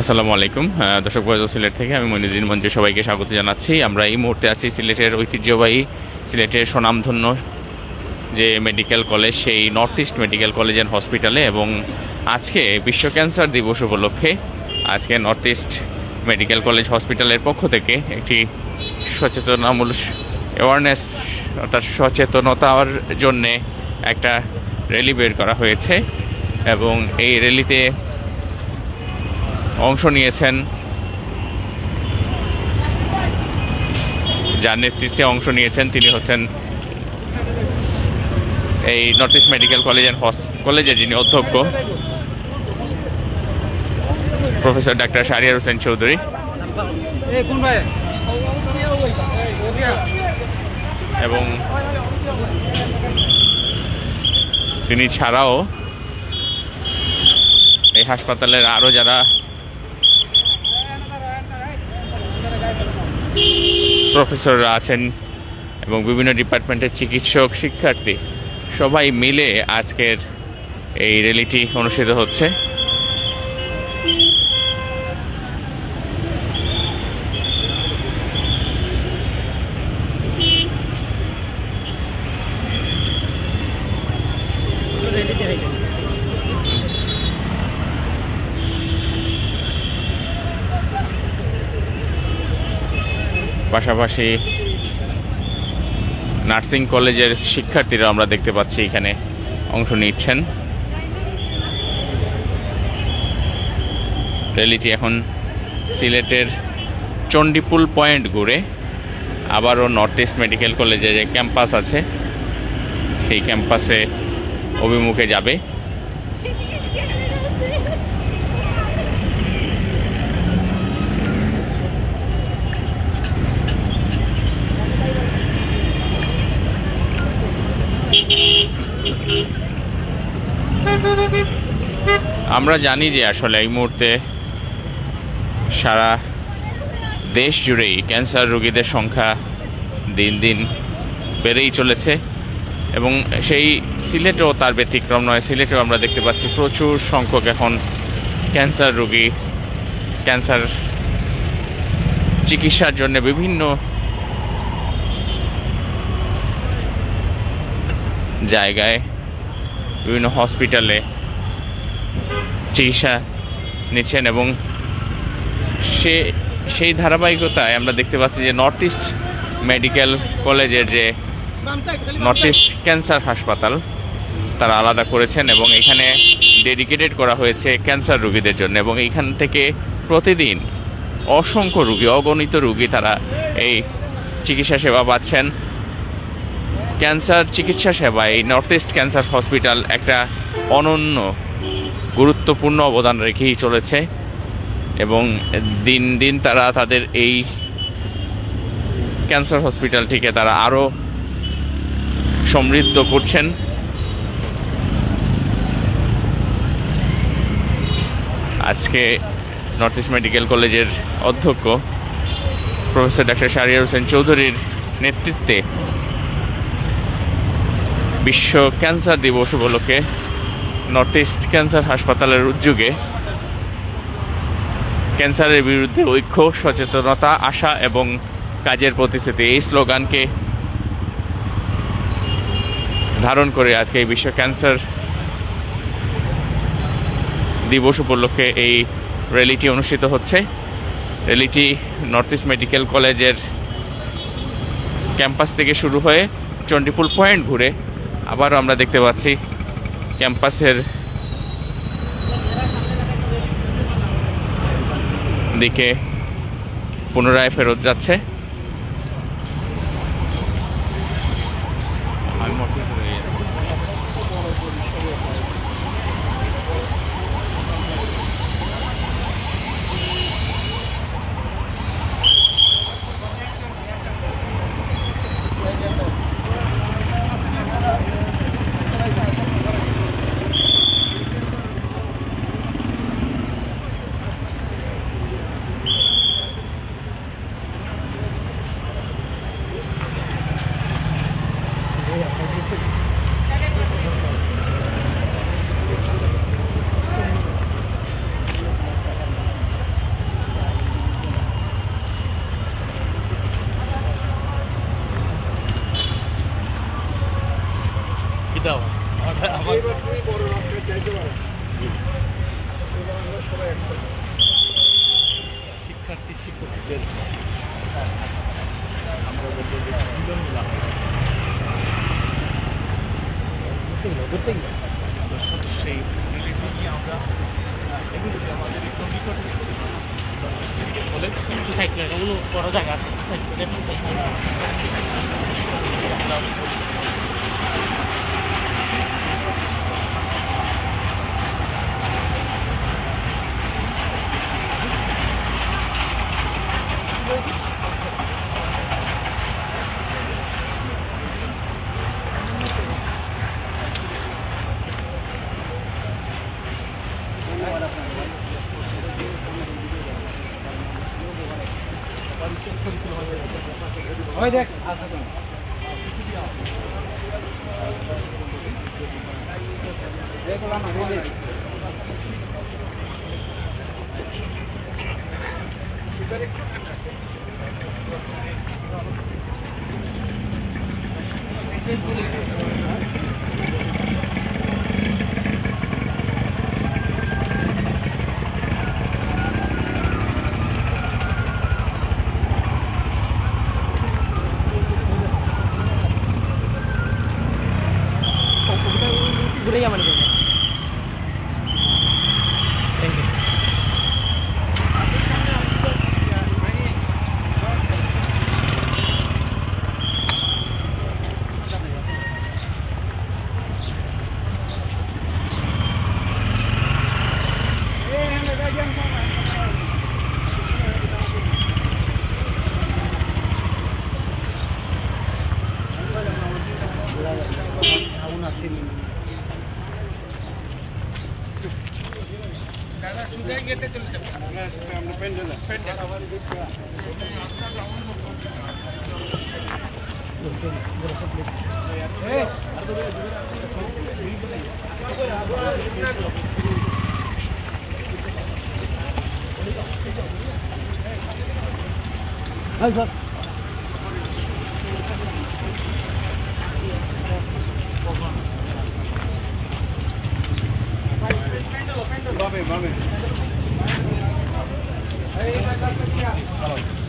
আসসালামু আলাইকুম। দর্শক বয়স সিলেট থেকে আমি মনিদিন মঞ্চে সবাইকে স্বাগত জানাচ্ছি। আমরা এই মুহূর্তে আছি সিলেটের ঐতিহ্যবাহী, সিলেটের সুনামধন্য যে মেডিকেল কলেজ, সেই north east medical college and হসপিটালে এবং আজকে বিশ্ব ক্যান্সার দিবস উপলক্ষে আজকে নর্থ ইস্ট মেডিকেল কলেজ হসপিটালের পক্ষ থেকে একটি সচেতনামূলক অ্যাওয়ারনেস অর্থাৎ সচেতনতার জন্যে একটা র্যালি বের করা হয়েছে এবং এই র্যালিতে অংশ নিয়েছেন। যার নেতৃত্বে অংশ নিয়েছেন তিনি হচ্ছেন এই north east medical college and হস কলেজের যিনি অধ্যক্ষ প্রফেসর ডাক্তার শারিয়ার হোসেন চৌধুরী। এবং তিনি ছাড়াও এই হাসপাতালের আরও যারা প্রফেসররা আছেন এবং বিভিন্ন ডিপার্টমেন্টের চিকিৎসক শিক্ষার্থী সবাই মিলে আজকের এই র্যালিটি অনুষ্ঠিত হচ্ছে। পাশাপাশি নার্সিং কলেজের শিক্ষার্থীরা আমরা দেখতে পাচ্ছি এখানে অংশ নিচ্ছেন। র্যালিটি এখন সিলেটের চণ্ডীপুল পয়েন্ট ঘুরে আবারও নর্থ ইস্ট মেডিকেল কলেজে যে ক্যাম্পাস আছে, সেই ক্যাম্পাসে অভিমুখে যাবে। আমরা জানি যে আসলে এই মুহূর্তে সারা দেশ জুড়েই ক্যান্সার রোগীদের সংখ্যা দিন দিন বেড়েই চলেছে এবং সেই সিলেটেও তার ব্যতিক্রম নয়। সিলেটেও আমরা দেখতে পাচ্ছি প্রচুর সংখ্যক এখন ক্যান্সার রোগী, ক্যান্সার চিকিৎসার জন্য বিভিন্ন জায়গায় বিভিন্ন হসপিটালে চিকিৎসা নিচ্ছেন এবং সে, সেই ধারাবাহিকতায় আমরা দেখতে পাচ্ছি যে নর্থ ইস্ট মেডিকেল কলেজের যে নর্থ ইস্ট ক্যান্সার হাসপাতাল তারা আলাদা করেছেন এবং এখানে ডেডিকেটেড করা হয়েছে ক্যান্সার রোগীদের জন্য এবং এইখান থেকে প্রতিদিন অসংখ্য রুগী, অগণিত রুগী তারা এই চিকিৎসা সেবা পাচ্ছেন। ক্যান্সার চিকিৎসা সেবা, এই নর্থ ইস্ট ক্যান্সার হসপিটাল একটা অনন্য, গুরুত্বপূর্ণ অবদান রেখেই চলেছে এবং দিন দিন তারা তাদের এই ক্যান্সার হসপিটালটিকে তারা আরও সমৃদ্ধ করছেন। আজকে নর্থ ইস্ট মেডিকেল কলেজের অধ্যক্ষ প্রফেসর ডাক্তার শারিয়ার হোসেন চৌধুরীর নেতৃত্বে বিশ্ব ক্যান্সার দিবস উপলক্ষে নর্থ ইস্ট ক্যান্সার হাসপাতালের উদ্যোগে ক্যান্সারের বিরুদ্ধে ঐক্য, সচেতনতা, আশা এবং কাজের প্রতিশ্রুতি এই স্লোগানকে ধারণ করে আজকে এই বিশ্ব ক্যান্সার দিবস উপলক্ষে এই র্যালিটি অনুষ্ঠিত হচ্ছে। র্যালিটি নর্থ ইস্ট মেডিকেল কলেজের ক্যাম্পাস থেকে শুরু হয়ে চণ্ডীপুল পয়েন্ট ঘুরে আবারও আমরা দেখতে পাচ্ছি ক্যাম্পাসের দিকে পুনরায় ফেরত যাচ্ছে। চিন্তা শিক্ষার্থী, শিক্ষকদের। আমরা বলতে দুজন মিলাম সেই রিলেটিভ নিয়ে আমরা এগুলো আমাদের একটু নিকট বলে সাইকেল বড় জায়গা আছে সাইকেল Buraya mı gidiyor? হ্যাঁ স্যার বামে বামে এই ভাই স্যার কি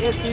Yes, you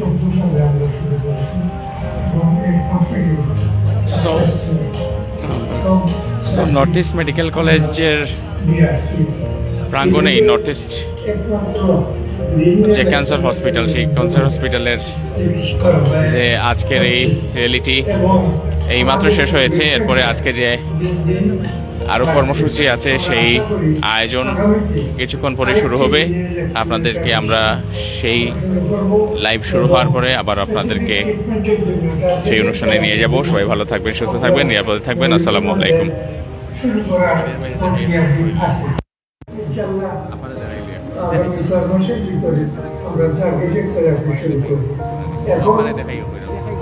চোদ্দ সালে আমরা শুরু করেছি। এবং সো নর্থ ইস্ট মেডিকেল কলেজের প্রাঙ্গণেই নর্থ ইস্ট যে ক্যান্সার হসপিটাল সেই ক্যান্সার হসপিটালের যে আজকের এই রিয়েলিটি এই মাত্র শেষ হয়েছে। এরপরে আজকে যে আরও কর্মসূচি আছে সেই আয়োজন কিছুক্ষণ পরে শুরু হবে। আপনাদেরকে আমরা সেই লাইভ শুরু হওয়ার পরে আবার আপনাদেরকে সেই অনুষ্ঠানে নিয়ে যাব। সবাই ভালো থাকবেন সুস্থ থাকবেন নিরাপদে থাকবেন। আসসালামু আলাইকুম। আমরা টার্গেটেড থেরাপি শুরু করব। এখন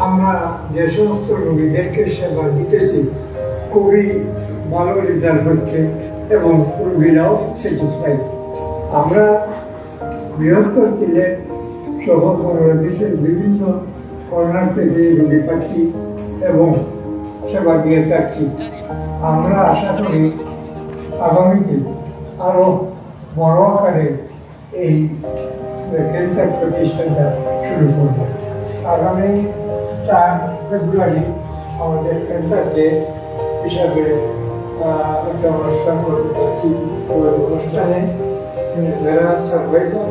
আমরা যে সমস্ত রোগীদেরকে সেবা দিতেছি, খুবই ভালো রেজাল্ট হচ্ছে এবং রোগীরাও স্যাটিসফাইড আমরা বৃহত্তর সিলেট সহ বাংলাদেশের বিভিন্ন কর্নার থেকে রোগী পাচ্ছি এবং সেবা দিয়ে থাকছি। আমরা আশা করি আগামীতে আরও বড় আকারে এই ক্যান্সার প্রতিষ্ঠানটা শুরু করব। আগামী চার ফেব্রুয়ারি আমাদের ক্যান্সার ডে হিসাবে আহ, একটা অনুষ্ঠান করতে যাচ্ছি ওই অনুষ্ঠানে যারা সার্ভাইভার